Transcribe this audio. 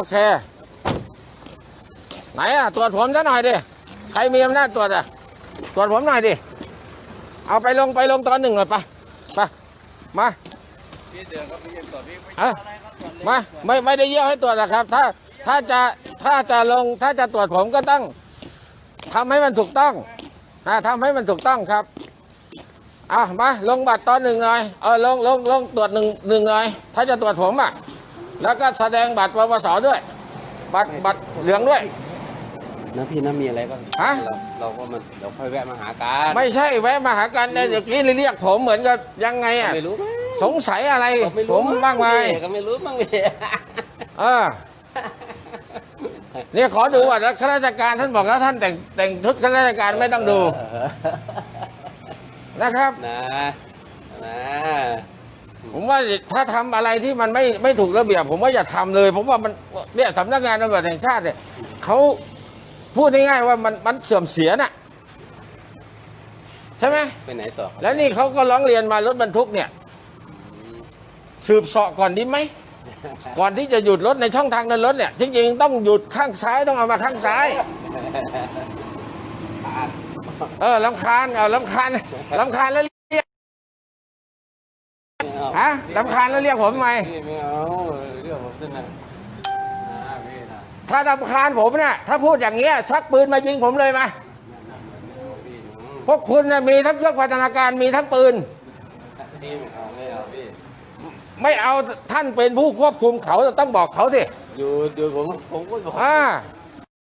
โอเค ไหนอะตรวจผมซะหน่อยดิ ใครมีอำนาจตรวจอะ ตรวจผมหน่อยดิ เอาไปลงไปลงตอนหนึ่งหน่อยไปไปมาพี่เดือนครับพี่ยังตรวจพี่ไม่เอ้าอะไรครับตรวจเลยมาไม่ไม่ได้เยี่ยวให้ตรวจนะครับ ถ้าถ้าจะถ้าจะลงถ้าจะตรวจผมก็ต้องทำให้มันถูกต้องนะทำให้มันถูกต้องครับอะมาลงบัตรตอนหนึ่งหน่อยเออลงลงลงตรวจหนึ่งหนึ่งหน่อย ถ้าจะตรวจผมอะ แล้วก็แสดงบัตรปปสด้วย บัตรบัตรเหลืองด้วย นะพี่นะมีอะไรบ้างฮะ เราเราก็มันเดี๋ยวค่อยแวะมาหากันไม่ใช่แวะมาหากันเนี่ยเดี๋ยวกี้เรียกผมเหมือนกับยังไงอะไม่รู้มั้งสงสัยอะไร ก็ไม่ผรู้มบ้างไหมพี่ก็ไม่รู้บ้างพี่เออเนี่ยขอดูอะแล้วข้าราชการท่านบอกแล้วท่านแต่งแต่งชุดข้าราชการไม่ต้องดูนะครับ นะนะ ผมว่าถ้าทำอะไรที่มันไม่ไม่ถูกระเบียบ ผมว่าอย่าทำเลย ผมว่ามันเนี่ยสำนักงานตำรวจแห่งชาติเนี่ยเขาพูดง่ายๆว่ามันมันเสื่อมเสียน่ะใช่ไหมไปไหนต่อครับแล้วนี่เขาก็ร้องเรียนมารถบรรทุกเนี่ย สืบเสาะก่อนดีไหมก่อนที่จะหยุดรถในช่องทางเดินรถเนี่ยจริงๆต้องหยุดข้างซ้ายต้องเอามาข้างซ้ายเออลำคาญเอาลำคาญลำคาญแล้ว ฮะลำคาญแล้วเรียกผมทำไม พี่ไม่เอาเรื่องผมด้วยนะนะพี่นะถ้าลำคาญผมเนี่ยถ้าพูดอย่างเงี้ยชักปืนมายิงผมเลยมาพี่หนูพวกคุณน่ะมีทั้งเครื่องพัฒนาการมีทั้งปืน พี่ไม่เอาไม่เอาพี่ไม่เอาท่านเป็นผู้ควบคุมเขาต้องบอกเขาสิอยู่อยู่ผมผมก็บอกอ่า